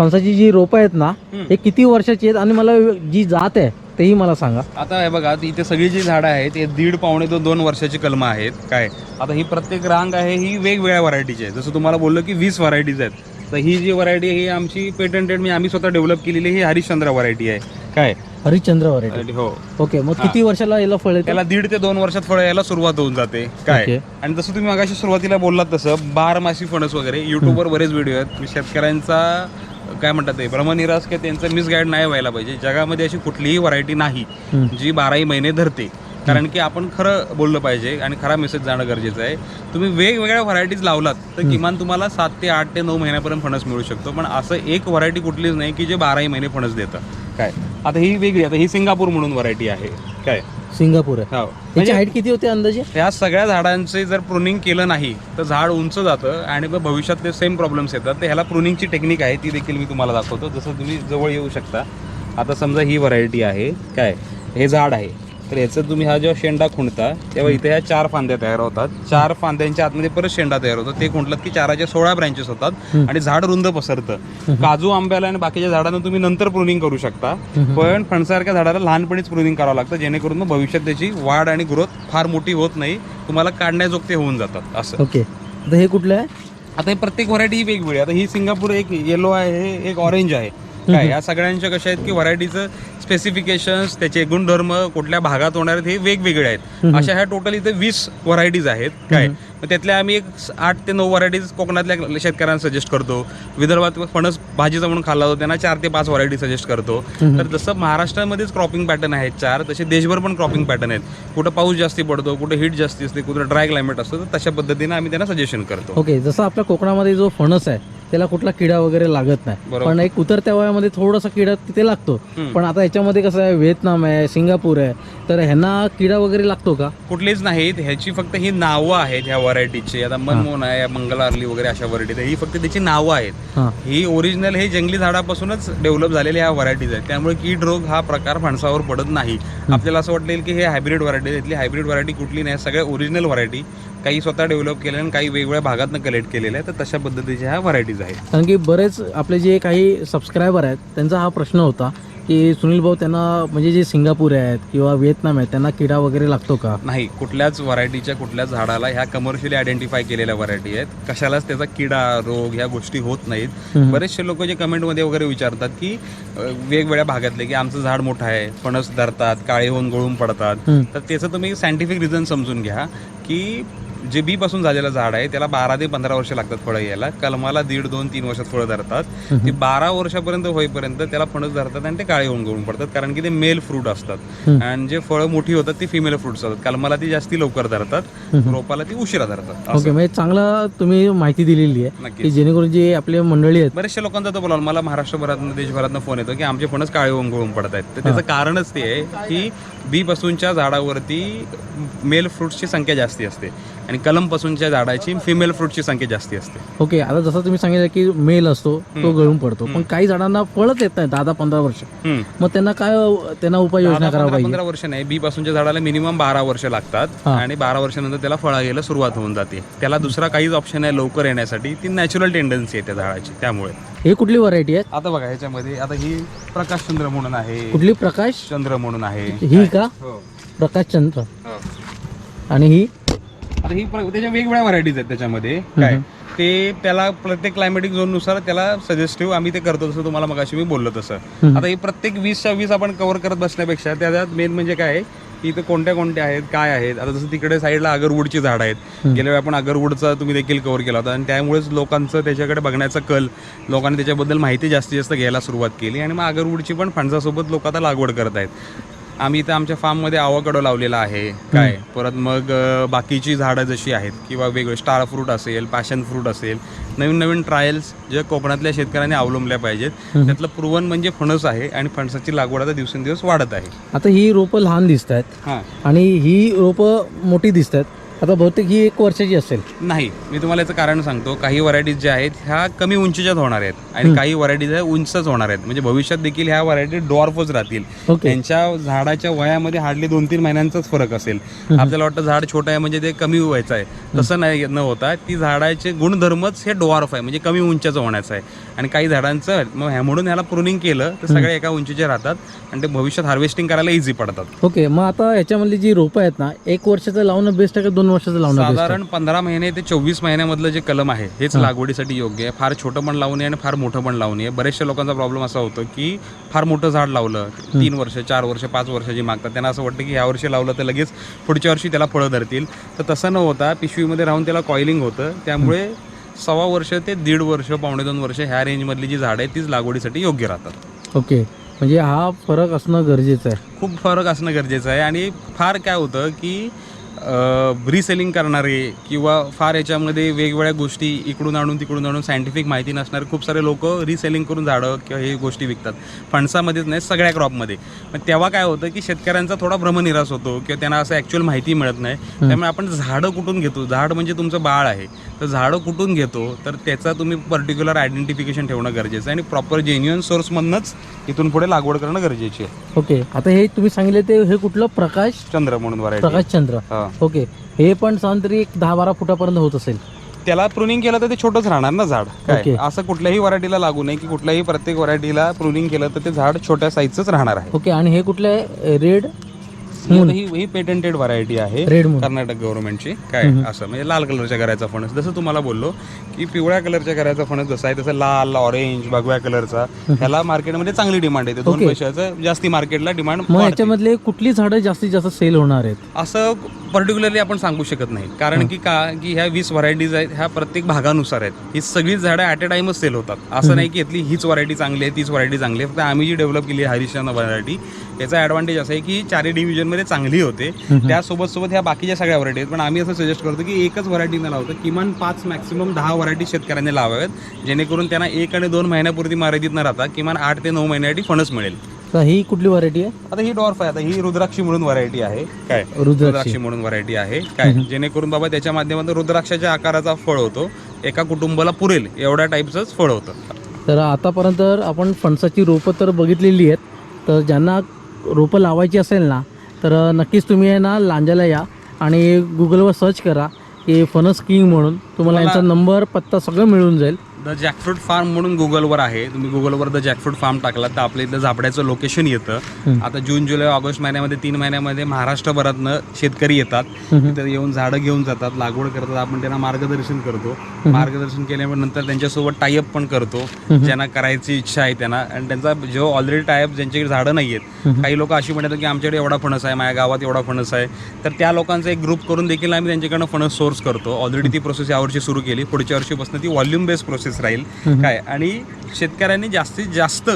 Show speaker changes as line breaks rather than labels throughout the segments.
फणसाची जी रोपं आहेत ना. हे किती वर्षाची आहेत आणि मला जी जात आहे तेही मला सांगा.
आता हे बघा इथे सगळी जी झाडं आहेत हे दीड पावणे ते दोन वर्षाची कलमं आहेत. काय? आता ही प्रत्येक रांग आहे ही वेगवेगळ्या व्हरायटीची आहे जसं तुम्हाला बोललो की वीस व्हरायटीज आहेत. तर ही जी व्हरायटी ही आमची पेटंटेड मी आम्ही स्वतः डेव्हलप केलेली ही हरिश्चंद्र व्हरायटी आहे. काय?
हरिश्चंद्र व्हरायटी
हो.
ओके मग. किती वर्षाला याला फळ
त्याला दीड ते दोन वर्षात फळं यायला सुरुवात होऊन जाते. काय. आणि जसं तुम्ही मगाशी सुरुवातीला बोललात तसं बारमासी फणस वगैरे युट्यूबवर बरेच व्हिडिओ आहेत. शेतकऱ्यांचा काय म्हणतात ते भ्रमनिरास किंवा त्यांचं मिसगाईड नाही व्हायला पाहिजे. जगामध्ये अशी कुठलीही व्हरायटी नाही. जी बाराही महिने धरते. कारण की आपण खरं बोललं पाहिजे आणि खरा मेसेज जाणं गरजेचं आहे. तुम्ही वेगवेगळ्या व्हरायटीज लावलात तर किमान तुम्हाला सात ते आठ ते नऊ महिन्यापर्यंत फणस मिळू शकतो. पण असं एक व्हरायटी कुठलीच नाही की जे बाराही महिने फणस देतं. काय? आता ही वेगळी आता ही सिंगापूर म्हणून व्हरायटी आहे. काय?
सिंगापूर आहे.
हो.
त्याची
म्हणजे
हाईट किती होते अंदाजे?
या सगळ्या झाडांचे जर प्रुनिंग केलं नाही तर झाड उंच जातं आणि मग भविष्यात ते सेम प्रॉब्लेम्स येतात. तर ह्याला प्रुनिंगची टेक्निक आहे ती देखील मी तुम्हाला दाखवतो. जसं तुम्ही जवळ येऊ शकता. आता समजा ही व्हरायटी आहे. काय? हे झाड आहे. तर याचं तुम्ही हा जेव्हा शेंडा खुंडता तेव्हा इथे ह्या चार फांद्या तयार होतात. चार फांद्यांच्या आतमध्ये परत शेंडा तयार होतो. ते खुंटलात की चाराच्या सोळा ब्रँचेस होतात आणि झाड रुंद पसरतं. काजू आंब्याला आणि बाकीच्या झाडांना तुम्ही नंतर प्रुनिंग करू शकता. पण फणसारख्या झाडाला लहानपणीच प्रुनिंग करावं लागतं. जेणेकरून भविष्यात त्याची वाढ आणि ग्रोथ फार मोठी होत नाही. तुम्हाला काढण्याजोगते होऊन जातात. असं.
ओके हे कुठलं आहे?
आता हे प्रत्येक व्हरायटी ही वेगवेगळी आहे. आता ही सिंगापूर एक येलो आहे एक ऑरेंज आहे. काय या सगळ्यांच्या कशा आहेत की व्हरायटीचं स्पेसिफिकेशन्स त्याचे गुणधर्म कुठल्या भागात होणार आहेत हे वेगवेगळे आहेत. अशा ह्या टोटल इथे वीस व्हरायटीज आहेत. काय मग त्यातल्या आम्ही एक आठ ते नऊ व्हरायटीज कोकणातल्या शेतकऱ्यांना सजेस्ट करतो. विदर्भात फणस भाजीचा म्हणून खाल्ला जातो त्यांना चार ते पाच व्हरायटी सजेस्ट करतो. तर जसं महाराष्ट्रामध्येच क्रॉपिंग पॅटर्न आहेत चार तसे देशभर पण क्रॉपिंग पॅटर्न आहेत. कुठं पाऊस जास्ती पडतो कुठं हीट जास्ती असते कुठं ड्राय क्लायमेट असतं तर तशा पद्धतीने आम्ही त्यांना सजेशन करतो.
ओके जसं आपल्या कोकणामध्ये जो फणस आहे त्याला कुठला किडा वगैरे लागत नाही. पण एक उतरत्या वयामध्ये थोडासा किडा तिथे लागतो. पण आता याच्यामध्ये कसं आहे व्हिएतनाम आहे सिंगापूर आहे तर ह्यांना किडा वगैरे लागतो का?
कुठलीच नाहीत ह्याची फक्त ही नावं आहेत ह्या व्हरायटीची. आता मनमोहन आहे मंगलार्ली वगैरे अशा व्हरायटी ही फक्त त्याची नावं आहेत.
हां.
ओरिजिनल हे जंगली झाडापासूनच डेव्हलप झालेल्या ह्या व्हरायटीज आहेत. त्यामुळे कीड रोग हा प्रकार फणसावर पडत नाही. आपल्याला असं वाटेल की हे हायब्रिड व्हरायटी इथली हायब्रिड व्हरायटी कुठली नाही. सगळ्या ओरिजिनल व्हरायटी काही स्वतः डेव्हलप केल्या आणि काही वेगवेगळ्या भागातनं कलेक्ट केलेल्या आहेत तर तशा पद्धतीच्या ह्या व्हरायटीज आहेत.
कारण की बरेच आपले जे काही सबस्क्रायबर आहेत त्यांचा हा प्रश्न होता की सुनील भाऊ त्यांना म्हणजे जे सिंगापूर आहेत किंवा व्हिएतनाम आहेत त्यांना किडा वगैरे लागतो का?
नाही कुठल्याच व्हरायटीच्या कुठल्याच झाडाला ह्या कमर्शियली आयडेंटिफाय केलेल्या व्हरायटी आहेत. कशालाच त्याचा किडा रोग ह्या गोष्टी होत नाहीत. बरेचसे लोक जे कमेंटमध्ये वगैरे विचारतात की वेगवेगळ्या भागातले की आमचं झाड मोठं आहे फणस धरतात काळे होऊन गळून पडतात. तर त्याचं तुम्ही सायंटिफिक रिझन समजून घ्या की जे बी पासून झालेलं झाड आहे त्याला बारा ते पंधरा वर्ष लागतात फळं यायला. कलमाला दीड दोन तीन वर्षात फळं धरतात. ती बारा वर्षापर्यंत होईपर्यंत त्याला फणस धरतात आणि ते काळे होऊन गळून पडतात. कारण की ते मेल फ्रूट असतात. आणि जे फळं मोठी होतात ती फिमेल फ्रुट्स असतात. कलमाला ती जास्ती लवकर धरतात. रोपाला ती उशिरा धरतात.
ओके म्हणजे चांगला तुम्ही माहिती दिलेली आहे. की जेणेकरून जे आपले मंडळी आहेत
बरेचशा लोकांचा तर बोला मला महाराष्ट्रभरातनं देशभरातनं फोन येतो की आमचे फणस काळे होऊन गळून पडत आहेत. तर त्याचं कारणच ते आहे की बी पासूनच्या झाडावरती मेल फ्रुट्सची संख्या जास्ती असते. आणि कलम पासूनच्या झाडाची फिमेल फ्रुटची संख्या जास्ती असते.
ओके आता जसं तुम्ही सांगितलं की मेल असतो तो गळून पडतो. पण काही झाडांना फळच येत नाही दहा दहा पंधरा वर्ष.
हम्म.
मग त्यांना काय त्यांना उपाययोजना करावं
पंधरा
पाहिजे?
पंधरा वर्ष नाही. बी पासूनच्या झाडाला मिनिमम बारा वर्ष लागतात
हा.
आणि बारा वर्षानंतर त्याला फळा यायला सुरुवात होऊन जाते. त्याला दुसरा काहीच ऑप्शन आहे लवकर येण्यासाठी. ती नॅचरल टेंडन्सी आहे त्या झाडाची त्यामुळे.
हे कुठली व्हरायटी आहे
आता बघा ह्याच्यामध्ये आता ही प्रकाश चंद्र म्हणून आहे.
कुठली प्रकाश?
चंद्र म्हणून आहे.
ही का?
हो.
प्रकाश चंद्र.
हो.
आणि ही?
आता ही प्र- त्याच्या वेगवेगळ्या व्हरायटीज आहेत त्याच्यामध्ये. काय? ते त्याला प्रत्येक क्लायमेटिक झोननुसार त्याला सजेस्टिव्ह आम्ही ते करतो तसं तुम्हाला मगाशी मी बोललो तसं. आता ही प्रत्येक वीसच्या वीस आपण कव्हर करत बसण्यापेक्षा त्याच्यात मेन म्हणजे काय? आहे की इथं कोणत्या कोणत्या आहेत काय आहेत? आता जसं तिकडे साईडला अगरवूडची झाड आहेत. गेल्या वेळी आपण अगरवूडचा तुम्ही देखील कव्हर केला होता. आणि त्यामुळेच लोकांचं त्याच्याकडे बघण्याचा कल लोकांनी त्याच्याबद्दल माहिती जास्तीत जास्त घ्यायला सुरुवात केली. आणि मग अगरवूडची पण फणसासोबत लोक आता लागवड करत आहेत. आम्ही इथं आमच्या फार्ममध्ये आवाकडो लावलेला आहे. काय? परत मग बाकीची झाडं जशी आहेत किंवा वेगळे स्टार फ्रूट असेल पॅशन फ्रूट असेल नवीन नवीन ट्रायल्स जे कोकणातल्या शेतकऱ्यांनी अवलंबल्या पाहिजेत. त्यातलं प्रुवन म्हणजे फणस आहे आणि फणसाची लागवड आता दिवसेंदिवस वाढत आहे.
आता ही रोपं लहान दिसत आहेत आणि ही रोपं मोठी दिसत आहेत आता बहुतेक ही एक वर्षाची असेल.
नाही मी तुम्हाला याचं कारण सांगतो. काही व्हरायटीज ज्या आहेत ह्या कमी उंचीच्याच होणार आहेत आणि काही व्हरायटीज ह्या उंचच होणार आहेत. म्हणजे भविष्यात देखील ह्या व्हरायटी डॉर्फच राहतील. त्यांच्या झाडाच्या वयामध्ये हार्डली दोन तीन महिन्यांचाच फरक असेल. आपल्याला वाटतं झाड छोटं आहे म्हणजे ते कमी व्हायचं आहे. तसं नाही न होता. ती झाडाचे गुणधर्मच हे डॉर्फ आहे म्हणजे कमी उंच्याचं होण्याचं आहे. आणि काही झाडांचं मग ह्या म्हणून ह्याला प्रुनिंग केलं तर सगळे एका उंचीचे राहतात आणि ते भविष्यात हार्वेस्टिंग करायला इझी पडतात.
ओके मग आता याच्यामधली जी रोपं आहेत ना एक वर्षाचं लावणं बेस्ट आहे का दोन वर्षाचं लावणं बेस्ट
साधारण पंधरा महिने ते चोवीस महिन्यामधलं जे कलम आहे हेच. लागवडीसाठी योग्य आहे. फार छोटं पण लावू नये आणि फार मोठं पण लावू नये बऱ्याचशा लोकांचा प्रॉब्लेम असा होतो की फार मोठं झाड लावलं तीन वर्ष चार वर्ष पाच वर्षाची मागतात त्यांना असं वाटतं की ह्या वर्षी लावलं तर लगेच पुढच्या वर्षी त्याला फळं धरतील. तर तसं न होता पिशवीमध्ये राहून त्याला कॉइलिंग होतं. त्यामुळे सव्वा वर्ष ते दीड वर्ष पावणे दोन वर्ष ह्या रेंजमधली जी झाडं आहेत तीच लागवडीसाठी योग्य राहतात.
ओके. म्हणजे हा फरक असणं गरजेचं आहे.
खूप फरक असणं गरजेचं आहे. आणि फार काय होतं की रिसेलिंग करणारे किंवा फार याच्यामध्ये वेगवेगळ्या गोष्टी इकडून आणून तिकडून आणून सायंटिफिक माहिती नसणारे. खूप सारे लोक रिसेलिंग करून झाडं किंवा हे गोष्टी विकतात. फणसामध्येच नाही सगळ्या क्रॉपमध्ये पण तेव्हा काय होतं की शेतकऱ्यांचा थोडा भ्रमनिरास होतो किंवा त्यांना असं ॲक्च्युअल माहिती मिळत नाही. त्यामुळे आपण झाडं कुठून घेतो? झाड म्हणजे तुमचं बाळ आहे. तर झाडं कुठून घेतो तर त्याचा तुम्ही पर्टिक्युलर आयडेंटिफिकेशन ठेवणं गरजेचं आहे आणि प्रॉपर जेन्युअन सोर्समधनंच इथून पुढे लागवड करणं गरजेची आहे.
ओके आता हे तुम्ही सांगितले ते हे कुठलं? प्रकाश?
चंद्र म्हणून
प्रकाश चंद्र.
हा.
ओके हे पण साधारण तरी एक दहा बारा फुटापर्यंत होत असेल.
त्याला प्रुनिंग केलं तर ते छोटंच राहणार ना झाड. काय? असं कुठल्याही व्हरायटीला लागू नये की कुठल्याही प्रत्येक व्हरायटीला प्रुनिंग केलं तर ते झाड छोट्या साईजच राहणार आहे.
ओके आणि हे कुठले रेड?
ही ही पेटंटेड व्हरायटी आहे कर्नाटक गव्हर्नमेंटची काय असं म्हणजे लाल कलरच्या घराचा फणस. जसं तुम्हाला बोललो की पिवळ्या कलरच्या घराचा फणस जसा आहे तसं लाल ऑरेंज भगव्या कलरचा ह्याला मार्केटमध्ये चांगली डिमांड येते. दोन. पैशाचं जास्ती मार्केटला डिमांड
याच्यामधले कुठली झाडं जास्तीत जास्त सेल होणार आहेत?
असं पर्टिक्युलरली आपण सांगू शकत नाही. कारण की का की ह्या वीस व्हरायटीज आहेत ह्या प्रत्येक भागानुसार आहेत. ही सगळी झाडं ॲट अ टाइमच सेल होतात. असं नाही की इथली हीच व्हरायटी चांगली आहे तीच व्हरायटी चांगली आहे. फक्त आम्ही जी डेव्हलप केली आहे हरिश्चंद्र व्हरायटी याचा ॲडव्हान्टेज असं आहे की चारही डिव्हिजनमध्ये चांगली होते. त्यासोबत सोबत ह्या बाकीच्या सगळ्या व्हरायटी आहेत. पण आम्ही असं सजेस्ट करतो की एकच व्हरायटी न लावतो किमान पाच मॅक्सिमम दहा व्हरायटी शेतकऱ्यांनी लावाव्यात. जेणेकरून त्यांना एक आणि दोन महिन्यापुरती मर्यादित न राहता किमान आठ ते नऊ महिन्यासाठी फणस मिळेल.
तर ही कुठली व्हरायटी आहे?
आता ही डॉर्फ आहे. आता ही रुद्राक्षी म्हणून व्हरायटी आहे. काय?
रुद्राक्षी.
रुद्राक्षी म्हणून व्हरायटी आहे. काय? जेणेकरून बाबा त्याच्या माध्यमातून रुद्राक्षाच्या आकाराचा फळ होतो. एका कुटुंबाला पुरेल. एवढ्या टाईपचंच फळ होतं.
तर आतापर्यंत आपण फणसाची रोपं तर बघितलेली आहेत. तर ज्यांना रोपं लावायची असेल ना तर नक्कीच तुम्ही आहे ना लांजाला या आणि गुगलवर सर्च करा. की फणस किंग म्हणून. तुम्हाला यांचा नंबर पत्ता सगळं मिळून जाईल.
द जॅकफ्रूट फार्म म्हणून गुगलवर आहे. तुम्ही गुगलवर द जॅकफ्रूट फार्म टाकला तर आपल्या इथलं झापड्याचं लोकेशन येतं. आता जून जुलै ऑगस्ट महिन्यामध्ये तीन महिन्यामध्ये महाराष्ट्रभरातनं शेतकरी येतात. तिथे येऊन झाडं घेऊन जातात लागवड करतात. आपण त्यांना मार्गदर्शन करतो. मार्गदर्शन केल्यानंतर त्यांच्यासोबत टायअप पण करतो. ज्यांना करायची इच्छा आहे त्यांना. आणि त्यांचा जो ऑलरेडी टायअप ज्यांच्याकडे झाडं नाही आहेत काही लोक अशी म्हणतात की आमच्याकडे एवढा फणस आहे माझ्या गावात एवढा फणस आहे. तर त्या लोकांचा एक ग्रुप करून देखील आम्ही त्यांच्याकडनं फणस सोर्स करतो. ऑलरेडी ती प्रोसेस यावर्षी सुरू केली. पुढच्या वर्षीपासून ती व्हॉल्यूम बेस्ड प्रोसेस राहील. काय? आणि शेतकऱ्यांनी जास्तीत जास्त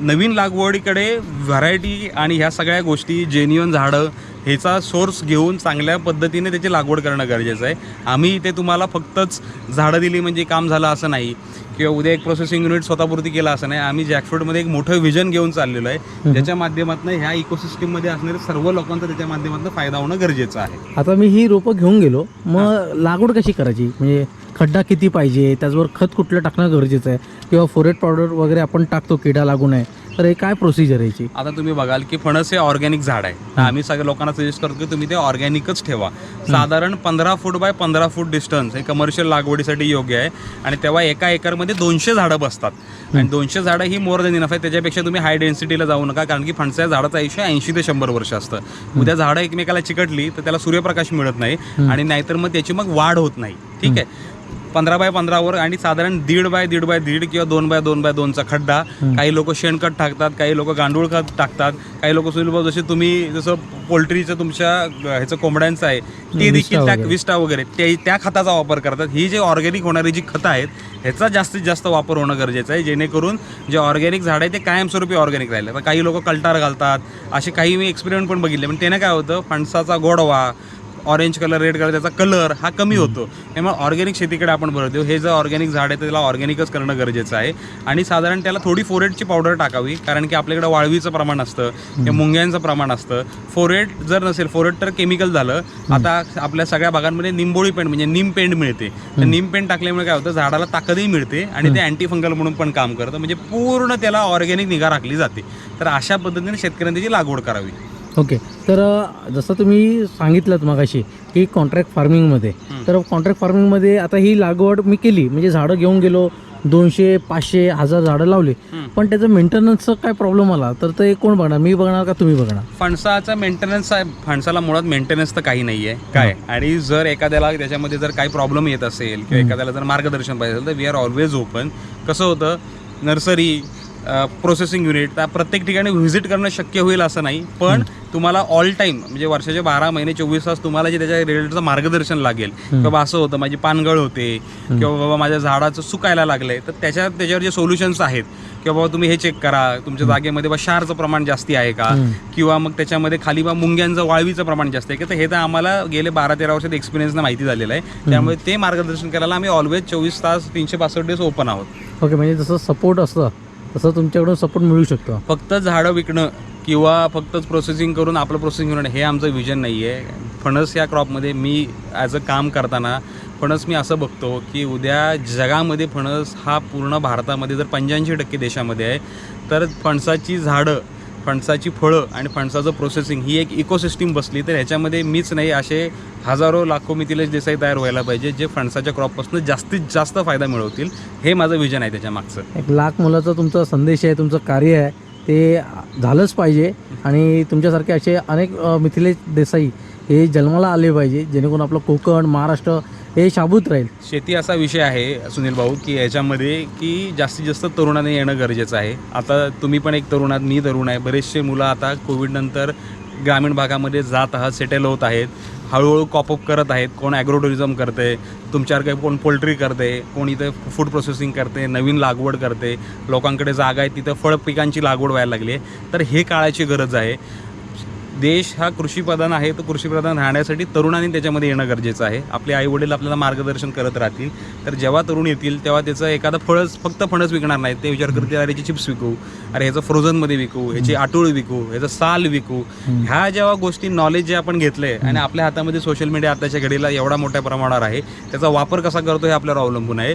नवीन लागवडीकडे व्हरायटी आणि ह्या सगळ्या गोष्टी जेन्युअन झाडं ह्याचा सोर्स घेऊन चांगल्या पद्धतीने त्याची लागवड करणं गरजेचं आहे. आम्ही इथे तुम्हाला फक्तच झाडं दिली म्हणजे काम झालं असं नाही. किंवा उद्या एक प्रोसेसिंग युनिट स्वतःपुरती केलं असं नाही. आम्ही जॅकफ्रूटमध्ये एक मोठं व्हिजन घेऊन चाललेलो आहे. ज्याच्या माध्यमातून ह्या इकोसिस्टीममध्ये असणारे सर्व लोकांचा त्याच्या माध्यमातून फायदा होणं गरजेचं आहे.
आता मी ही रोपं घेऊन गेलो. मग लागवड कशी करायची? म्हणजे खड्डा किती पाहिजे? त्याचबरोबर खत कुठलं टाकणं गरजेचं आहे? किंवा फोरेट पावडर वगैरे आपण टाकतो किडा लागू नये. तर हे काय प्रोसिजर आहे याची?
आता तुम्ही बघाल की फणस हे ऑर्गॅनिक झाड आहे. आम्ही सगळ्या लोकांना सजेस्ट करतो की तुम्ही ते ऑर्गॅनिकच ठेवा. साधारण पंधरा फूट बाय पंधरा फूट डिस्टन्स हे कमर्शियल लागवडीसाठी योग्य आहे. आणि तेव्हा एका एकरमध्ये दोनशे झाडं बसतात. आणि दोनशे झाडं ही मोर दॅन इनफ आहे. त्याच्यापेक्षा तुम्ही हाय डेन्सिटीला जाऊ नका. कारण की फणसाच्या झाडाचं आयुष्य ऐंशी ते शंभर वर्ष असतं. उद्या झाडं एकमेकाला चिकटली तर त्याला सूर्यप्रकाश मिळत नाही. आणि नाहीतर मग त्याची मग वाढ होत नाही. ठीक आहे? पंधरा बाय पंधरावर आणि साधारण दीड बाय दीड बाय दीड किंवा दोन बाय दोन बाय दोनचा खड्डा. काही लोक शेणखत टाकतात काही लोक गांडूळ खत टाकतात काही लोक सुलभ जसे तुम्ही जसं पोल्ट्रीचं तुमच्या ह्याचं कोंबड्यांचं आहे ते देखील त्या. विस्टा वगैरे ते त्या खताचा वापर करतात. ही जे ऑर्गॅनिक होणारी जी खतं आहेत ह्याचा जास्तीत जास्त वापर होणं गरजेचं आहे जेणेकरून जे ऑर्गॅनिक झाड आहे ते कायमस्वरूपी ऑर्गॅनिक राहिले तर काही लोक कल्टार घालतात असे काही मी एक्सपेरिमेंट पण बघितले. पण त्याने काय होतं फणसाचा गोडवा ऑरेंज कलर रेड कलर त्याचा कलर हा कमी होतो. त्यामुळे ऑर्गॅनिक शेतीकडे आपण भर देऊ. हे जर ऑर्गॅनिक झाड आहे तर त्याला ऑर्गॅनिकच करणं गरजेचं आहे. आणि साधारण त्याला थोडी फोरेटची पावडर टाकावी कारण की आपल्याकडे वाळवीचं प्रमाण असतं किंवा मुंग्यांचं प्रमाण असतं. फोरेट जर नसेल फोरेट तर केमिकल झालं. आता आपल्या सगळ्या भागांमध्ये निंबोळी पेंट म्हणजे निम पेंट मिळते. तर निम पेंट टाकल्यामुळे काय होतं झाडाला ताकदही मिळते आणि ते अँटी फंगल म्हणून पण काम करतं. म्हणजे पूर्ण त्याला ऑर्गॅनिक निगा राखली जाते. तर अशा पद्धतीने शेतकऱ्यांनी त्याची लागवड करावी.
ओके. तर जसं तुम्ही सांगितलं मगाशी की कॉन्ट्रॅक्ट फार्मिंगमध्ये तर कॉन्ट्रॅक्ट फार्मिंगमध्ये आता ही लागवड मी केली. म्हणजे झाडं घेऊन गेलो दोनशे पाचशे हजार झाडं लावली. पण त्याचं मेंटेनन्सचा काय प्रॉब्लेम आला? तर ते कोण बघणार? मी बघणार का तुम्ही बघणार?
फणसाचा मेंटेनन्स आहे. फणसाला मुळात मेंटेनन्स तर काही नाही आहे काय आणि जर एखाद्याला त्याच्यामध्ये जर काही प्रॉब्लेम येत असेल किंवा एखाद्याला जर मार्गदर्शन पाहिजे असेल तर वी आर ऑलवेज ओपन कसं होतं? नर्सरी प्रोसेसिंग युनिट त्या प्रत्येक ठिकाणी व्हिजिट करणं शक्य होईल असं नाही. पण तुम्हाला ऑल टाईम म्हणजे वर्षाचे बारा महिने चोवीस तास तुम्हाला जे त्याच्या रिलेटेडचं मार्गदर्शन लागेल. की बाबा असं होतं माझी पानगळ होते किंवा बाबा माझ्या झाडाचं सुकायला लागलंय तर त्याच्या त्याच्यावर जे सोल्युशन्स आहेत किंवा बाबा तुम्ही हे चेक करा तुमच्या जागेमध्ये बा क्षारचं प्रमाण जास्ती आहे का? किंवा मग त्याच्यामध्ये खाली बा मुंग्यांचं वाळवीचं प्रमाण जास्त आहे की? तर हे तर आम्हाला गेले बारा तेरा वर्षात एक्सपिरियन्सनं माहिती झालेलं आहे. त्यामुळे ते मार्गदर्शन करायला आम्ही ऑलवेज चोवीस तास तीनशे पासष्ट दिवस ओपन आहोत.
ओके म्हणजे जसं सपोर्ट असतं तसं तुमच्याकडून सपोर्ट मिळू शकतो.
फक्त झाडं विकणं किंवा फक्तच प्रोसेसिंग करून आपलं प्रोसेसिंग करणं हे आमचं विजन नाही आहे फणस या क्रॉपमध्ये मी ॲज अ काम करताना फणस मी असं बघतो की उद्या जगामध्ये फणस हा पूर्ण भारतामध्ये जर पंच्याऐंशी टक्के देशामध्ये आहे तर फणसाची झाडं फणसाची फळं आणि फणसाचं प्रोसेसिंग ही एक इकोसिस्टीम बसली तर ह्याच्यामध्ये मीच नाही असे हजारो लाखो मिथिलेश देसाई तयार व्हायला पाहिजे जे फणसाच्या क्रॉपपासून जास्तीत जास्त फायदा मिळवतील. हे माझं विजन आहे त्याच्या मागचं.
एक लाख मुलाचा तुमचा संदेश आहे तुमचं कार्य आहे ते झालंच पाहिजे. आणि तुमच्यासारखे असे अनेक मिथिलेश देसाई हे जन्माला आले पाहिजे जेणेकरून आपलं कोकण महाराष्ट्र हे शाबूत राहील.
शेती असा विषय आहे सुनील भाऊ की याच्यामध्ये की जास्तीत जास्त तरुणाने येणं गरजेचं आहे. आता तुम्ही पण एक तरुण आहात मी तरुण आहे. बरेचसे मुलं आता कोविडनंतर ग्रामीण भागामध्ये जात आहात सेटल होत आहेत. हळूहळू कॉपअप करत आहेत. कोण ॲग्रो टुरिझम करते तुमच्यावर काही कोण पोल्ट्री करते कोण इथं फूड प्रोसेसिंग करते नवीन लागवड करते. लोकांकडे जागा आहे तिथं फळ पिकांची लागवड व्हायला लागली आहे. तर हे काळाची गरज आहे. देश हा कृषीप्रधान आहे तो कृषीप्रधान राहण्यासाठी तरुणांनी त्याच्यामध्ये येणं गरजेचं आहे. आपले आई वडील आपल्याला मार्गदर्शन करत राहतील. तर जेव्हा तरुण येतील तेव्हा त्याचं एखादं फळच फक्त फणच विकणार नाही. ते विचार करतील अरे याची चिप्स विकू. अरे ह्याचं फ्रोझनमध्ये विकू. ह्याची आटोळ विकू. ह्याचं साल विकू. ह्या जेव्हा गोष्टी नॉलेज जे आपण घेतलंय आणि आपल्या हातामध्ये सोशल मीडिया आताच्या घडीला एवढा मोठ्या प्रमाणावर आहे त्याचा वापर कसा करतो हे आपल्यावर अवलंबून आहे.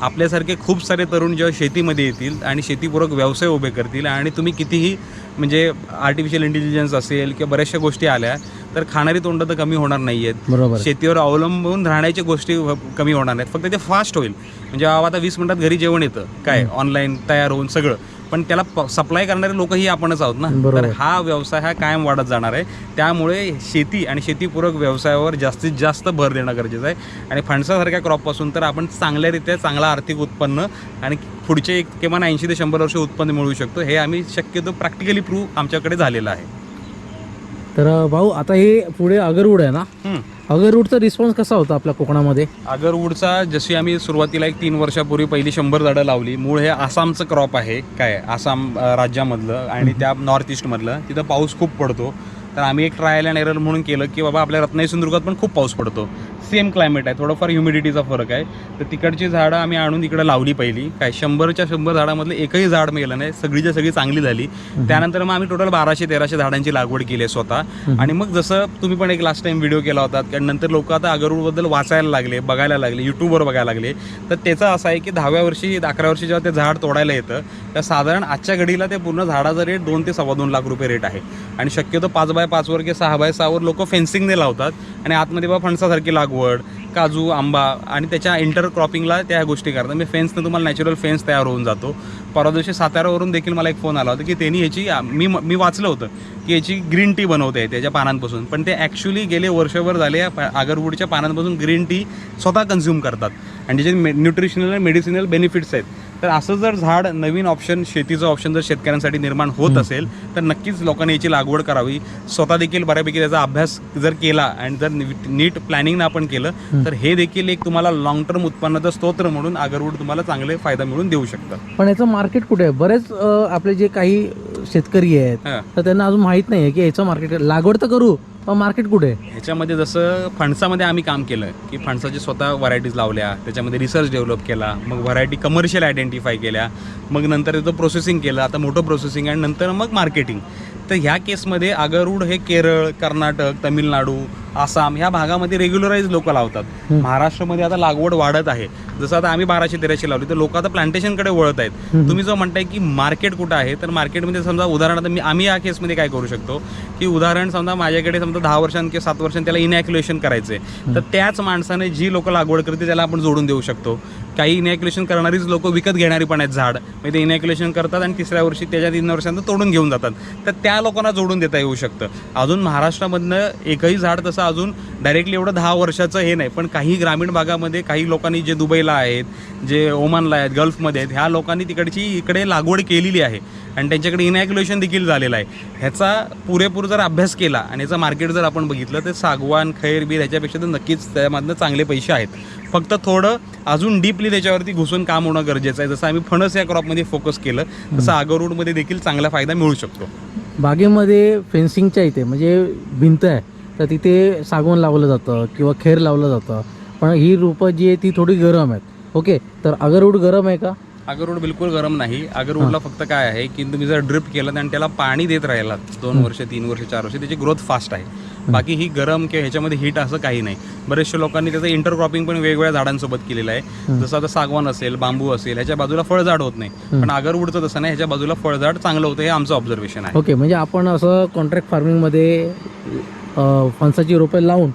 आपल्यासारखे खूप सारे तरुण जेव्हा शेतीमध्ये येतील आणि शेतीपूरक व्यवसाय उभे करतील आणि तुम्ही कितीही म्हणजे आर्टिफिशियल इंटेलिजन्स असेल किंवा बऱ्याचशा गोष्टी आल्या तर खाणारी तोंड तर कमी होणार नाही आहेत
बरोबर.
शेतीवर अवलंबून राहण्याच्या गोष्टी कमी होणार नाहीत. फक्त ते फास्ट होईल. म्हणजे आता वीस मिनिटात घरी जेवण येतं. काय? ऑनलाईन तयार होऊन सगळं. पण त्याला सप्लाय करणारे लोकही आपणच आहोत ना. तर हा व्यवसाय हा कायम वाढत जाणार आहे. त्यामुळे शेती आणि शेतीपूरक व्यवसायावर जास्तीत जास्त भर देणं गरजेचं आहे. आणि फणसासारख्या क्रॉपपासून तर आपण चांगल्यारीत्या चांगलं आर्थिक उत्पन्न आणि पुढचे किमान ऐंशी ते शंभर वर्ष उत्पन्न मिळवू शकतो. हे आम्ही शक्यतो प्रॅक्टिकली प्रूव्ह आमच्याकडे झालेलं आहे.
तर भाऊ आता हे पुढे अगरवूड आहे ना. अगरवूडचा रिस्पॉन्स कसा होता आपल्या कोकणामध्ये?
आगरवूडचा जशी आम्ही सुरुवातीला एक तीन वर्षापूर्वी पहिली शंभर झाडं लावली मूळ हे आसामचं क्रॉप आहे. काय? आसाम राज्यामधलं आणि त्या नॉर्थ ईस्टमधलं तिथं पाऊस खूप पडतो. तर आम्ही एक ट्रायल अँड एरर म्हणून केलं की बाबा आपल्या रत्नागिरी सिंधुदुर्गात पण खूप पाऊस पडतो. सेम क्लायमेट आहे थोडंफार ह्युमिडिटीचा फरक आहे. तर तिकडची झाडं आम्ही आणून इकडे लावली पहिली. काय शंभरच्या शंभर झाडामधलं एकही झाड मिळालं नाही सगळीच्या सगळी चांगली झाली. त्यानंतर मग आम्ही टोटल बाराशे तेराशे झाडांची लागवड केली आहे स्वतः. आणि मग जसं तुम्ही पण एक लास्ट टाइम व्हिडिओ केला होता कारण नंतर लोक आता अगरवूडबद्दल वाचायला लागले बघायला लागले यूट्यूबवर बघायला लागले. तर त्याचं असं आहे की दहाव्या वर्षी अकरा वर्षी जेव्हा ते झाड तोडायला येतं तर साधारण आजच्या घडीला ते पूर्ण झाडाचा रेट दोन ते सव्वा दोन लाख रुपये रेट आहे. आणि शक्यतो पाच बाय पाचवर किंवा सहा बाय सहावर लोक फेन्सिंगने लावतात आणि आतमध्ये बा फणसासारखी लागवड काजू आंबा आणि त्याच्या इंटरक्रॉपिंगला त्या गोष्टी करतात. म्हणजे फेन्सनं तुम्हाला नॅचरल फेन्स तयार होऊन जातो. परवा दिवशी साताऱ्यावरून देखील मला एक फोन आला होता की त्यांनी ह्याची मी मी वाचलं होतं की याची ग्रीन टी बनवते त्याच्या पानांपासून. पण ते ॲक्च्युली गेले वर्षभर झाले आगरवूडच्या पानांपासून ग्रीन टी स्वतः कन्झ्युम करतात. आणि त्याचे न्यूट्रिशनल आणि मेडिसिनल बेनिफिट्स आहेत. तर असं जर झाड नवीन ऑप्शन शेतीचं ऑप्शन जर शेतकऱ्यांसाठी निर्माण होत असेल तर नक्कीच लोकांनी याची लागवड करावी. स्वतः देखील बऱ्यापैकी त्याचा अभ्यास जर केला आणि जर नीट प्लॅनिंगनं आपण केलं तर हे देखील एक तुम्हाला लॉंग टर्म उत्पन्नाचं स्तोत्र म्हणून आगरवूड तुम्हाला चांगले फायदा मिळून देऊ शकतं.
पण याचं मार्केट कुठे आहे? बरेच अ, आपले जे काही शेतकरी आहेत
हां.
तर त्यांना अजून माहीत नाही आहे की याचं मार्केट लागवड तर करू पण मार्केट कुठे आहे?
ह्याच्यामध्ये जसं फणसामध्ये आम्ही काम केलं की फणसाचे स्वतः व्हरायटीज लावल्या त्याच्यामध्ये रिसर्च डेव्हलप केला मग व्हरायटी कमर्शियल आयडेंटिफाय केल्या मग नंतर त्याचं प्रोसेसिंग केलं आता मोठं प्रोसेसिंग आणि नंतर मग मार्केटिंग तर ह्या केसमध्ये आगरूड हे केरळ कर्नाटक तमिळनाडू आसाम ह्या भागामध्ये रेग्युलराईज लोक लावतात. महाराष्ट्रामध्ये आता लागवड वाढत आहे. जसं आता आम्ही बाराशे तेराशे लावली तर लोक आता प्लांटेशनकडे वळत आहेत. तुम्ही जो म्हणताय की मार्केट कुठं आहे तर मार्केटमध्ये समजा उदाहरणार्थ मी आम्ही या केसमध्ये काय करू शकतो? की उदाहरण समजा माझ्याकडे समजा दहा वर्षां किंवा सात वर्षांनी त्याला इनॅक्युलेशन करायचं आहे तर त्याच माणसाने जी लोक लागवड करते त्याला आपण जोडून देऊ शकतो. काही इनॅक्युलेशन करणारीच लोक विकत घेणारी पण आहेत झाड. म्हणजे ते इनॅक्युलेशन करतात आणि तिसऱ्या वर्षी त्याच्या तीन वर्षांत तोडून घेऊन जातात. तर त्या लोकांना जोडून देता येऊ शकतं. अजून महाराष्ट्रामधनं एकही झाड तसं अजून डायरेक्टली एवढं दहा वर्षाचं हे नाही. पण काही ग्रामीण भागामध्ये काही लोकांनी जे दुबईला आहेत जे ओमानला आहेत गल्फमध्ये आहेत ह्या लोकांनी तिकडची इकडे लागवड केलेली आहे. आणि त्यांच्याकडे इनॅक्युलेशन देखील झालेलं आहे. ह्याचा पुरेपूर जर अभ्यास केला आणि याचं मार्केट जर आपण बघितलं तर सागवान खैर बीर ह्याच्यापेक्षा तर नक्कीच त्यामधनं चांगले पैसे आहेत. फक्त थोडं अजून डीपली त्याच्यावरती घुसून काम होणं गरजेचं आहे. जसं आम्ही फणस या क्रॉपमध्ये फोकस केलं तसं आगरूडमध्ये देखील चांगला फायदा मिळू शकतो.
बागेमध्ये फेन्सिंगच्या इथे म्हणजे भिंत आहे तर तिथे सागवण लावलं जातं किंवा खेर लावलं जातं. पण ही रोपं जी आहे ती थोडी गरम आहेत. ओके? तर अगरवूड गरम आहे का?
आगरवूड बिलकुल गरम नाही. आगरवूडला फक्त काय आहे की तुम्ही जर ड्रिप केलं आणि त्याला पाणी देत राहिला दोन वर्ष तीन वर्ष चार वर्ष त्याची ग्रोथ फास्ट आहे. बाकी ही गरम किंवा ह्याच्यामध्ये हीट असं काही नाही. बरेचशा लोकांनी त्याचं इंटरक्रॉपिंग पण वेगवेगळ्या झाडांसोबत केलेलं आहे. जसं आता सागवान असेल बांबू असेल ह्याच्या बाजूला फळझाड होत नाही. पण आगरवूडचं तसं नाही ह्याच्या बाजूला फळझाड चांगलं होतं हे आमचं ऑब्झर्वेशन आहे.
ओके म्हणजे आपण असं कॉन्ट्रॅक्ट फार्मिंगमध्ये फणसाची रोपे लावून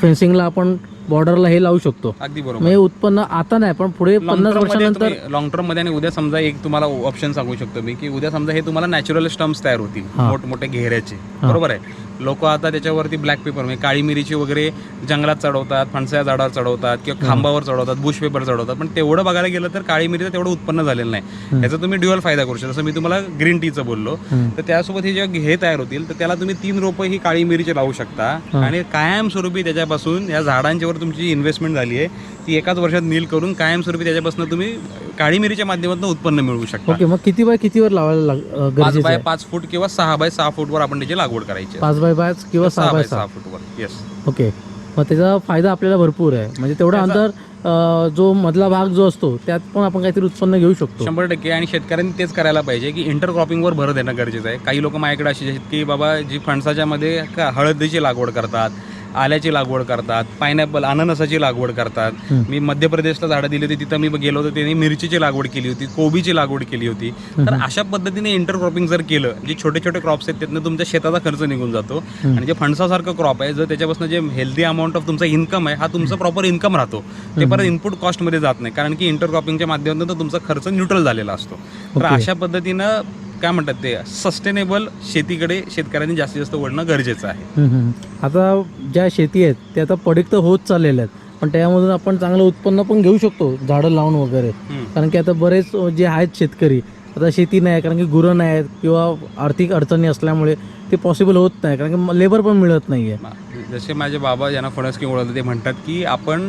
फेन्सिंगला आपण बॉर्डरला हे लावू शकतो.
अगदी बरोबर.
म्हणजे उत्पन्न आता नाही पण पुढे पन्नास वर्षानंतर
लॉंग टर्ममध्ये आणि उद्या समजा एक तुम्हाला ऑप्शन सांगू शकतो मी की उद्या समजा हे तुम्हाला नॅचरल स्टम्प्स तयार होतील मोठमोठे घेऱ्याचे. बरोबर आहे? लोक आता त्याच्यावरती ब्लॅक पेपर म्हणजे काळी मिरीची वगैरे जंगलात चढवतात फणसाच्या झाडावर चढवतात किंवा खांबावर चढवतात बुश पेपर चढवतात. पण तेवढं बघायला गेलं तर काळी मिरीचं तेवढं उत्पन्न झालेलं नाही. याचा तुम्ही ड्युअल फायदा करू शकता. जसं मी तुम्हाला ग्रीन टीचं बोललो तर त्यासोबत हे जेव्हा हे तयार होतील तर त्याला तुम्ही तीन रोपं ही काळी मिरीची लावू शकता. आणि कायमस्वरूपी त्याच्यापासून या झाडांच्यावर तुमची इन्व्हेस्टमेंट झाली आहे ती एकाच वर्षात नील करून कायमस्वरूपी त्याच्यापासून तुम्ही काळी मिरीच्या माध्यमातून उत्पन्न मिळवू शकता
ओके मग किती बाय कितीवर लावायला लाग- अं,
पाच
गरजेचं
बाय
आहे?
पाच फूट किंवा सहा बाय सहा फूटवर आपण त्याची लागवड करायची.
पाच बाय पाच किंवा सहा बाय सहा.
सहा फूटवर येस
ओके मग त्याचा फायदा आपल्याला भरपूर आहे. म्हणजे तेवढा अंतर अं, जो मधला भाग जो असतो त्यात पण आपण काहीतरी उत्पन्न घेऊ शकतो.
शंभर टक्के आणि शेतकऱ्यांनी तेच करायला पाहिजे की इंटरक्रॉपिंगवर भर देणं गरजेचं आहे. काही लोक माझ्याकडे अशी आहेत की बाबा जी फणसाच्या मध्ये का हळदीची लागवड करतात आल्याची लागवड करतात पायनॅपल अननसाची लागवड करतात. मी मध्य प्रदेशला झाडं दिली होती तिथं मी गेलो होतो त्यांनी मिरचीची लागवड केली होती कोबीची लागवड केली होती. तर अशा पद्धतीने इंटरक्रॉपिंग जर केलं जे छोटे छोटे क्रॉप्स आहेत त्यातनं तुमच्या शेताचा खर्च निघून जातो. आणि जे फणसासारखं क्रॉप आहे जर त्याच्यापासून जे हेल्दी अमाऊंट ऑफ तुमचा इन्कम आहे हा तुमचा प्रॉपर इन्कम राहतो. ते परत इनपुट कॉस्टमध्ये जात नाही. कारण की इंटरक्रॉपिंगच्या माध्यमातून तर तुमचा खर्च न्यूट्रल झालेला असतो. तर अशा पद्धतीनं काय म्हणतात ते सस्टेनेबल शेतीकडे शेतकऱ्यांनी जास्तीत जास्त वळणं गरजेचं आहे.
आता ज्या शेती आहेत त्या आता पडीक तर होत चाललेल्या आहेत. पण त्यामधून आपण चांगलं उत्पन्न पण घेऊ शकतो झाडं लावून वगैरे. कारण की आता बरेच जे आहेत शेतकरी आता शेती नाही आहे कारण की गुरं नाही आहेत किंवा आर्थिक अडचणी असल्यामुळे ते पॉसिबल होत नाही कारण की लेबर पण मिळत नाही आहे
जसे माझे बाबा ज्यांना फणस किंवा ओळखतात ते म्हणतात की आपण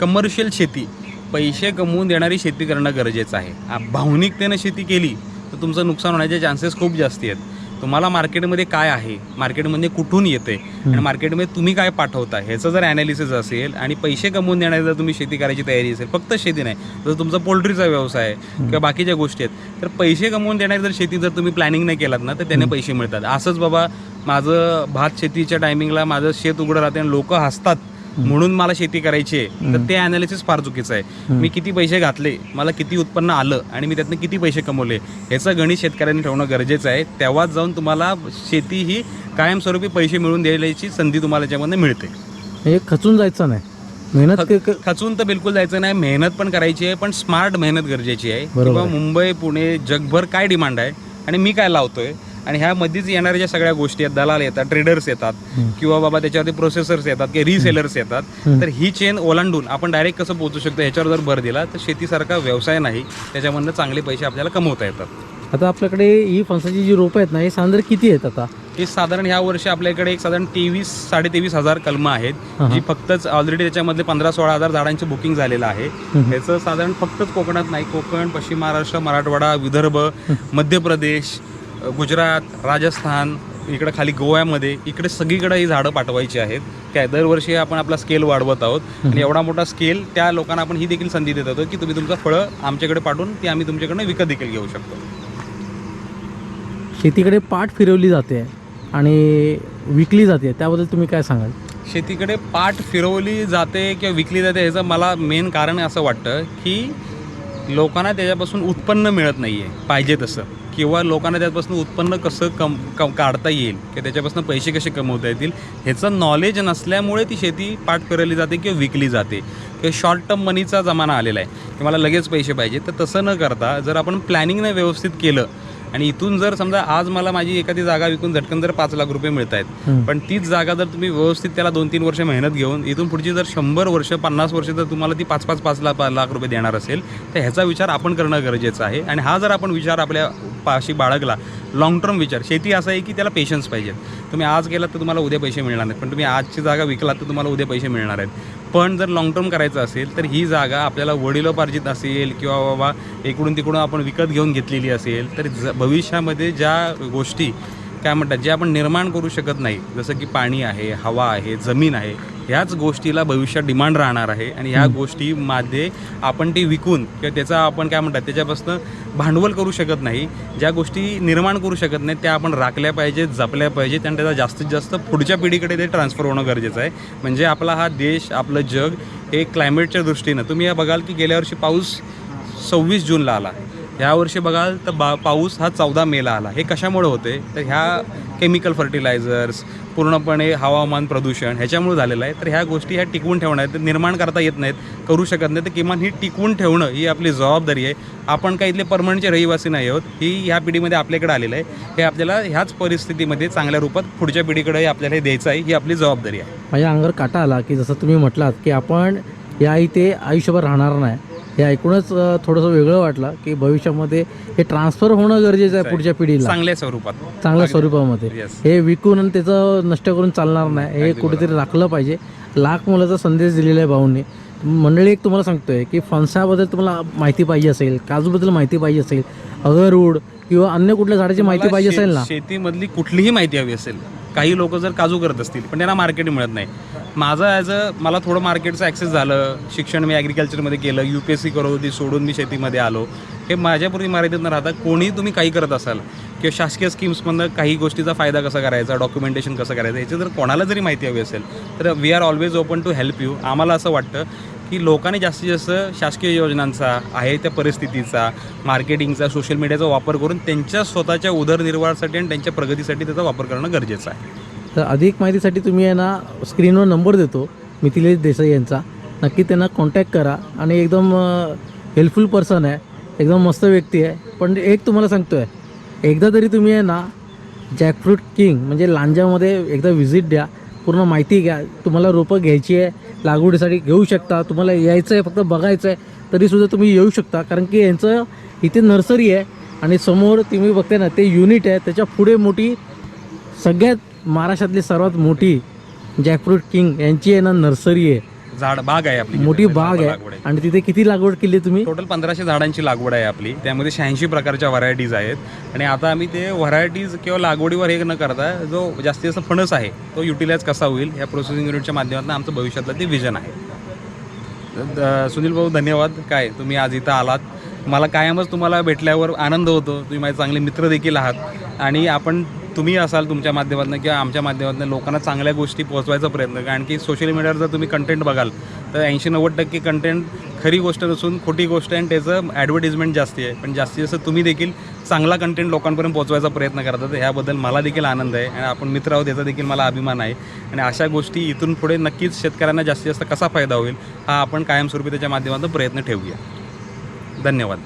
कमर्शियल शेती पैसे कमवून देणारी शेती करणं गरजेचं आहे. भावनिकतेनं शेती केली तुमचं नुकसान होण्याचे चान्सेस खूप जास्ती आहेत. तुम्हाला मार्केटमध्ये काय आहे? मार्केटमध्ये कुठून येते? आणि मार्केटमध्ये तुम्ही काय पाठवता? ह्याचं जर ॲनालिसिस असेल आणि पैसे कमवून देण्याची जर तुम्ही शेती करायची तयारी असेल फक्त शेती नाही जर तुमचा पोल्ट्रीचा व्यवसाय आहे किंवा बाकीच्या गोष्टी आहेत तर पैसे कमवून देणारी जर शेती जर तुम्ही प्लॅनिंग नाही केलात ना तर त्याने पैसे मिळतात. असंच बाबा माझं भात शेतीच्या टायमिंगला माझं शेत उघडं राहते आणि लोक हसतात. म्हणून मला शेती करायची आहे. तर ते अनालिसिस फार चुकीचं आहे. मी किती पैसे घातले मला किती उत्पन्न आलं आणि मी त्यातनं किती पैसे कमवले ह्याचं गणित शेतकऱ्यांनी ठेवणं गरजेचं आहे. तेव्हाच जाऊन तुम्हाला शेती ही कायमस्वरूपी पैसे मिळवून द्यायची संधी तुम्हाला याच्यामध्ये मिळते.
म्हणजे खचून जायचं नाही. मेहनत
खचून तर बिलकुल जायचं नाही. मेहनत पण करायची आहे पण स्मार्ट मेहनत गरजेची आहे. किंवा मुंबई पुणे जगभर काय डिमांड आहे आणि मी काय लावतोय? आणि ह्यामध्येच येणाऱ्या ज्या सगळ्या गोष्टी आहेत दलाल येतात ट्रेडर्स येतात किंवा बाबा त्याच्यावरती प्रोसेसर्स येतात किंवा रिसेलर्स येतात तर ही चेन ओलांडून आपण डायरेक्ट कसं पोहोचू शकतो ह्याच्यावर जर भर दिला तर शेतीसारखा व्यवसाय नाही त्याच्यामधनं चांगले पैसे आपल्याला कमवता येतात.
आता आपल्याकडे ही फणसाची जी रोपं आहेत ना हे साधारण किती आहेत आता?
हे साधारण ह्या वर्षी आपल्याकडे एक साधारण तेवीस साडे तेवीस हजार कलमं आहेत जी फक्तच ऑलरेडी त्याच्यामध्ये पंधरा सोळा हजार झाडांचं बुकिंग झालेलं आहे. ह्याचं साधारण फक्तच कोकणात नाही कोकण पश्चिम महाराष्ट्र मराठवाडा विदर्भ मध्य प्रदेश गुजरात राजस्थान इकडे खाली गोव्यामध्ये इकडे सगळीकडे ही झाडं पाठवायची आहेत. काय दरवर्षी आपण आपला स्केल वाढवत आहोत. आणि एवढा मोठा स्केल त्या लोकांना आपण ही देखील संधी देत होतो की तुम्ही तुमचं फळं आमच्याकडे पाठवून ती आम्ही तुमच्याकडनं विकत देखील घेऊ शकतो.
शेतीकडे पाठ फिरवली जाते आणि विकली जाते त्याबद्दल तुम्ही काय सांगाल?
शेतीकडे पाठ फिरवली जाते किंवा विकली जाते ह्याचं मला मेन कारण असं वाटतं की लोकांना त्याच्यापासून उत्पन्न मिळत नाही आहे पाहिजे तसं. किंवा लोकांना त्यापासून उत्पन्न कसं कम कम काढता येईल किंवा त्याच्यापासून पैसे कसे कमवता येतील ह्याचं नॉलेज नसल्यामुळे ती शेती पाठ फिरवली जाते किंवा विकली जाते. किंवा शॉर्ट टर्म मनीचा जमाना आलेला आहे की मला लगेच पैसे पाहिजे. तर तसं न करता जर आपण प्लॅनिंगनं व्यवस्थित केलं आणि इथून जर समजा आज मला माझी एखादी जागा विकून झटकन जर पाच लाख रुपये मिळत आहेत. पण तीच जागा जर तुम्ही व्यवस्थित त्याला दोन तीन वर्ष मेहनत घेऊन इथून पुढची जर शंभर वर्ष पन्नास वर्ष जर तुम्हाला ती पाच पाच पाच लाख लाख रुपये देणार असेल तर ह्याचा विचार आपण करणं गरजेचं आहे. आणि हा जर आपण विचार आपल्या पाशी बाळगला लॉंग टर्म विचार शेती असं आहे की त्याला पेशन्स पाहिजेत तुम्ही आज गेलात तर तुम्हाला उद्या पैसे मिळणार नाहीत पण तुम्ही आजची जागा विकलात तर तुम्हाला उद्या पैसे मिळणार आहेत. पण जर लॉंग टर्म करायचं असेल तर ही जागा आपल्याला वडिलोपार्जित असेल किंवा बाबा इकडून तिकडून आपण विकत घेऊन घेतलेली असेल तर ज भविष्यामध्ये ज्या गोष्टी काय म्हणतात जे आपण निर्माण करू शकत नाही जसं की पाणी आहे हवा आहे जमीन आहे ह्याच गोष्टीला भविष्यात डिमांड राहणार आहे आणि ह्या गोष्टीमध्ये आपण ती विकून किंवा त्याचा आपण काय म्हणतात त्याच्यापासून भांडवल करू शकत नाही. ज्या गोष्टी निर्माण करू शकत नाही त्या आपण राखल्या पाहिजेत जपल्या पाहिजेत आणि त्याचा जास्तीत जास्त पुढच्या पिढीकडे ते ट्रान्सफर होणं गरजेचं आहे. म्हणजे आपला हा देश आपलं जग हे क्लायमेटच्या दृष्टीनं तुम्ही या बघाल की गेल्या वर्षी पाऊस सव्वीस जूनला आला. ह्या वर्षी बघाल तर बा पाऊस हा चौदा मेला आला. हे कशामुळे होते? तर ह्या केमिकल फर्टिलायझर्स पूर्णपणे हवामान प्रदूषण ह्याच्यामुळे झालेलं आहे. तर ह्या गोष्टी ह्या टिकवून ठेवणं आहेत. निर्माण करता येत नाहीत करू शकत नाही तर किमान ही टिकवून ठेवणं ही आपली जबाबदारी आहे. आपण काही इथले परमनंटचे रहिवासी नाही आहोत ही ह्या पिढीमध्ये आपल्याकडे आलेलं आहे. हे आपल्याला ह्याच परिस्थितीमध्ये चांगल्या रूपात पुढच्या पिढीकडे आपल्याला हे द्यायचं आहे ही आपली जबाबदारी आहे.
माझ्या अंगावर काटा आला की जसं तुम्ही म्हटलात की आपण या इथे आयुष्यभर राहणार नाही. हे ऐकूनच थोडंसं वेगळं वाटलं की भविष्यामध्ये हे ट्रान्सफर होणं गरजेचं आहे पुढच्या पिढीला.
चांगल्या स्वरूपात.
चांगल्या स्वरूपामध्ये. हे विकून आणि त्याचं नष्ट करून चालणार नाही हे कुठेतरी राखलं पाहिजे. लाख मुलाचा संदेश दिलेला आहे भाऊंनी. मंडळी एक तुम्हाला सांगतोय की फणसाबद्दल तुम्हाला माहिती पाहिजे असेल काजूबद्दल माहिती पाहिजे असेल अगरवूड किंवा अन्य कुठल्या झाडाची माहिती पाहिजे असेल ना?
शेतीमधली कुठलीही माहिती हवी असेल काही लोक जर काजू करत असतील पण त्यांना मार्केट मिळत नाही. माझं ॲज अ मला थोडं मार्केटचं ॲक्सेस झालं शिक्षण मी ॲग्रिकल्चरमध्ये केलं यू पी एस सी करत होती सोडून मी शेतीमध्ये आलो. हे माझ्यापुरती मर्यादित न राहता कोणी तुम्ही काही करत असाल किंवा शासकीय स्कीम्समधनं काही गोष्टीचा फायदा कसा करायचा डॉक्युमेंटेशन कसं करायचं याची जर कोणाला जरी माहिती हवी असेल तर we are always open to help you आम्हाला असं वाटतं की लोकांनी जास्तीत जास्त शासकीय योजनांचा आहे त्या परिस्थितीचा मार्केटिंगचा सोशल मीडियाचा वापर करून त्यांच्या स्वतःच्या उदरनिर्वाहासाठी आणि त्यांच्या प्रगतीसाठी त्याचा वापर करणं गरजेचं आहे.
तर अधिक माहितीसाठी तुम्ही आहे ना स्क्रीनवर नंबर देतो मिथिलेश देसाई यांचा. नक्की त्यांना कॉन्टॅक्ट करा आणि एकदम हेल्पफुल पर्सन आहे एकदम मस्त व्यक्ती आहे. पण एक तुम्हाला सांगतो आहे एकदा तरी तुम्ही आहे ना जॅकफ्रूट किंग म्हणजे लांजामध्ये एकदा व्हिजिट द्या. पूर्ण माहिती घ्या. तुम्हाला रोपं घ्यायची आहे लागवडीसाठी घेऊ शकता. तुम्हाला यायचं आहे फक्त बघायचं आहे तरीसुद्धा तुम्ही येऊ शकता. कारण की यांचं इथे नर्सरी आहे आणि समोर तुम्ही बघते ना ते युनिट आहे. त्याच्या पुढे मोठी सगळ्यात महाराष्ट्रातली सर्वात मोठी जॅकफ्रूट किंग यांची आहे ना नर्सरी आहे.
झाड बाग आहे आपली.
मोठी बाग आहे. आणि तिथे किती लागवड केली तुम्ही?
टोटल पंधराशे झाडांची लागवड आहे आपली. त्यामध्ये शहाऐंशी प्रकारच्या व्हरायटीज आहेत. आणि आता आम्ही ते व्हरायटीज किंवा लागवडीवर हे न करता जो जास्तीत जास्त फणस आहे तो युटिलाइज कसा होईल या प्रोसेसिंग युनिटच्या माध्यमातून आमचं भविष्यातलं ते विजन आहे. सुनील भाऊ धन्यवाद. काय तुम्ही आज इथं आलात. मला कायमच तुम्हाला भेटल्यावर आनंद होतो. तुम्ही माझे चांगले मित्र देखील आहात. आणि आपण तुम्ही असाल तुमच्या माध्यमातून किंवा आमच्या माध्यमातून लोकांना चांगल्या गोष्टी पोहोचवायचा प्रयत्न कारण की सोशल मीडियावर जर तुम्ही कंटेंट बघाल तर ऐंशी नव्वद टक्के कंटेंट खरी गोष्ट नसून खोटी गोष्ट आहे आणि त्याचं ॲडव्हर्टिजमेंट जास्ती आहे. पण जास्तीत जास्त तुम्ही देखील चांगला कंटेंट लोकांपर्यंत पोहोचवायचा प्रयत्न करतात ह्याबद्दल मला देखील आनंद आहे आणि आपण मित्र आहोत याचा देखील मला अभिमान आहे. आणि अशा गोष्टी इथून पुढे नक्कीच शेतकऱ्यांना जास्तीत जास्त कसा फायदा होईल हा आपण कायमस्वरूपी त्याच्या माध्यमातून प्रयत्न ठेवूया. धन्यवाद.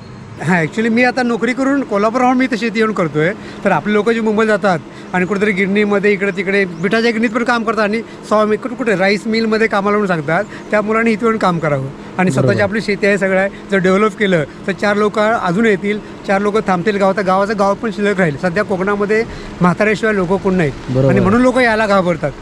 हां ॲक्च्युली मी आता नोकरी करून कोल्हापूरहून मी इथे शेती येऊन करतो आहे तर आपले लोक जे मुंबईत जातात आणि कुठेतरी गिरणीमध्ये इकडे तिकडे बिठाच्या गिरणीत पण काम करतात आणि सॉ मी कुठे कुठे राईस मिलमध्ये कामाला म्हणून सांगतात त्या मुलांनी इथे येऊन काम करावं. आणि स्वतःची आपली शेती आहे सगळं आहे. जर डेव्हलप केलं तर चार लोक अजून येतील चार लोक थांबतील गावात. गावाचं गाव पण शिल्लक राहील. सध्या कोकणामध्ये म्हाताऱ्याशिवाय लोक कोण नाहीत. आणि म्हणून लोक यायला घाबरतात.